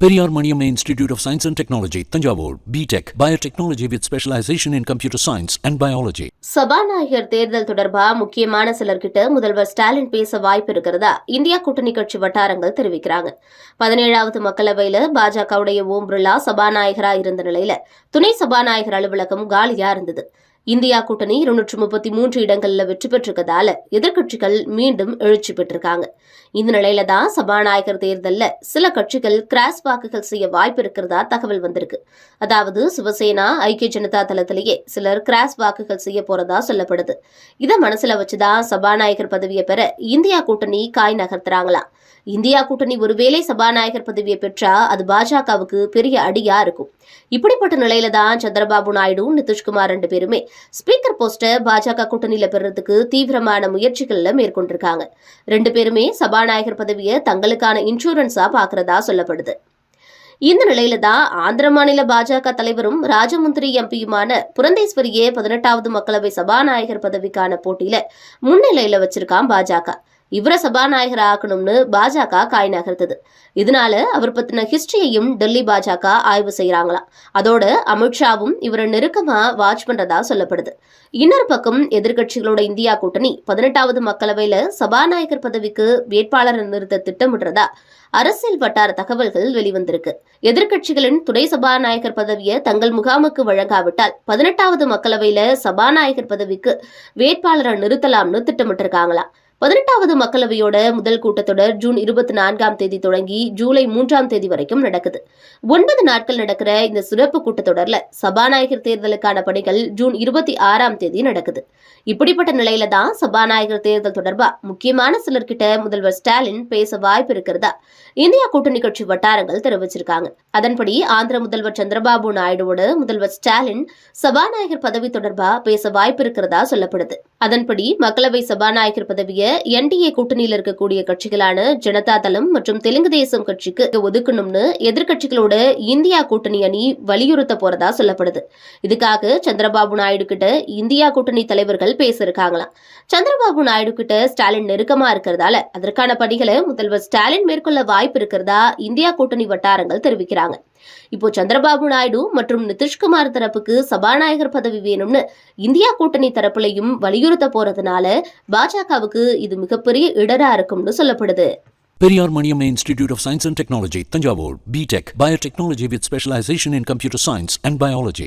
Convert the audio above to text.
Periyar Maniyam institute of science and technology Thanjavur B Tech biotechnology with specialization in computer science and biology சபாநாயகர் தேர்தல் தொடர்பா? முக்கியமான சிலர்கிட்ட முதல்வர் ஸ்டாலின் பேச வாய்ப்பு இருக்கிறதா? இந்தியா கூட்டணி கட்சி வட்டாரங்கள் தெரிவிக்கிறாங்க. பதினேழாவது மக்களவையில பாஜகவுடைய ஓம் பிர்லா சபாநாயகரா இருந்த நிலையில துணை சபாநாயகர் அலுவலகம் காலியா இருந்தது. இந்தியா கூட்டணி இருநூற்று முப்பத்தி மூன்று இடங்களில் வெற்றி பெற்றிருக்கதால எதிர்க்கட்சிகள் மீண்டும் எழுச்சி பெற்றிருக்காங்க. இந்த நிலையில தான் சபாநாயகர் தேர்தலில் சில கட்சிகள் கிராஸ் வாக்குகள் செய்ய வாய்ப்பு இருக்கிறதா தகவல் வந்திருக்கு. அதாவது சிவசேனா ஐக்கிய ஜனதா தளத்திலேயே சிலர் கிராஸ் வாக்குகள் செய்ய போறதா சொல்லப்படுது. இதை மனசுல வச்சுதான் சபாநாயகர் பதவியை பெற இந்தியா கூட்டணி காய் நகர்த்துறாங்களாம் இந்தியா கூட்டணி ஒருவேளை சபாநாயகர் பதவியை பெற்றா அது பாஜகவுக்கு பெரிய அடியா இருக்கும். இப்படிப்பட்ட நிலையில தான் சந்திரபாபு நாயுடு நிதிஷ்குமார் ரெண்டு பேருமே ஸ்பீக்கர் போஸ்ட பாஜக கூட்டணியில பெறறதுக்கு தீவிரமான முயற்சிகள்ல மேற்கொண்டிருக்காங்க. ரெண்டு பேருமே சபாநாயகர் பதவியை தங்களுக்கான இன்சூரன்ஸா பாக்குறதா சொல்லப்படுது. இந்த நிலையில தான் ஆந்திர மாநில பாஜக தலைவரும் ராஜமுந்திரி எம்பியுமான புரந்தேஸ்வரியே பதினெட்டாவது மக்களவை சபாநாயகர் பதவிக்கான போட்டியில முன்னிலையில வச்சிருக்கான் பாஜக. இவரை சபாநாயகர் ஆக்கணும்னு பாஜக காய் நகர்த்தது. இதனால அவர் பத்தின ஹிஸ்டரியையும் டெல்லி பாஜக ஆய்வு செய்யறாங்களாம் அதோட அமித்ஷாவும் இவரை நெருக்கமா வாட்ச் பண்றதா சொல்லப்படுது. இன்னொரு பக்கம் எதிர்க்கட்சிகளோட இந்தியா கூட்டணி பதினெட்டாவது மக்களவையில சபாநாயகர் பதவிக்கு வேட்பாளர் நிறுத்த திட்டமிடுறதா அரசியல் வட்டார தகவல்கள் வெளிவந்திருக்கு. எதிர்க்கட்சிகளின் துணை சபாநாயகர் பதவியை தங்கள் முகாமுக்கு வழங்காவிட்டால் பதினெட்டாவது மக்களவையில சபாநாயகர் பதவிக்கு வேட்பாளரை நிறுத்தலாம்னு திட்டமிட்டிருக்காங்களாம் பதினெட்டாவது மக்களவையோட முதல் கூட்டத்தொடர் ஜூன் இருபத்தி நான்காம் தேதி தொடங்கி ஜூலை மூன்றாம் தேதி வரைக்கும் நடக்குது. ஒன்பது நாட்கள் நடக்கிற இந்த சிறப்பு கூட்டத்தொடர்ல சபாநாயகர் தேர்தலுக்கான பணிகள் ஜூன் இருபத்தி ஆறாம் தேதி நடக்குது. இப்படிப்பட்ட நிலையில தான் சபாநாயகர் தேர்தல் தொடர்பா முக்கியமான சிலர்கிட்ட முதல்வர் ஸ்டாலின் பேச வாய்ப்பு இருக்கிறதா? இந்தியா கூட்டணி கட்சி வட்டாரங்கள் தெரிவிச்சிருக்காங்க. அதன்படி ஆந்திர முதல்வர் சந்திரபாபு நாயுடுவோட முதல்வர் ஸ்டாலின் சபாநாயகர் பதவி தொடர்பா பேச வாய்ப்பு இருக்கிறதா சொல்லப்படுது. அதன்படி மக்களவை சபாநாயகர் பதவியை என்டிஏ கூட்டணியில் இருக்கக்கூடிய கட்சிகளான ஜனதா தளம் மற்றும் தெலுங்கு தேசம் கட்சிக்கு ஒதுக்கணும்னு எதிர்கட்சிகளோட இந்தியா கூட்டணி அணி வலியுறுத்த போறதா சொல்லப்படுது. இதுக்காக சந்திரபாபு நாயுடு கிட்ட இந்தியா கூட்டணி தலைவர்கள் பேச இருக்காங்களாம் சந்திரபாபு நாயுடு கிட்ட ஸ்டாலின் நெருக்கமா இருக்கிறதால அதற்கான பணிகளை முதல்வர் ஸ்டாலின் மேற்கொள்ள வாய்ப்பு இருக்கிறதா இந்தியா கூட்டணி வட்டாரங்கள் தெரிவிக்கிறாங்க. இப்போ சந்திரபாபு நாயுடு மற்றும் நிதிஷ்குமார் தரப்புக்கு சபாநாயகர் பதவி வேணும்னு இந்தியா கூட்டணி தரப்புலையும் வலியுறுத்த போறதுனால பாஜகவுக்கு இது மிகப்பெரிய இடரா இருக்கும்னு சொல்லப்படுது Periyar Maniyam institute of science and technology Thanjavur B Tech biotechnology with specialization in computer science and biology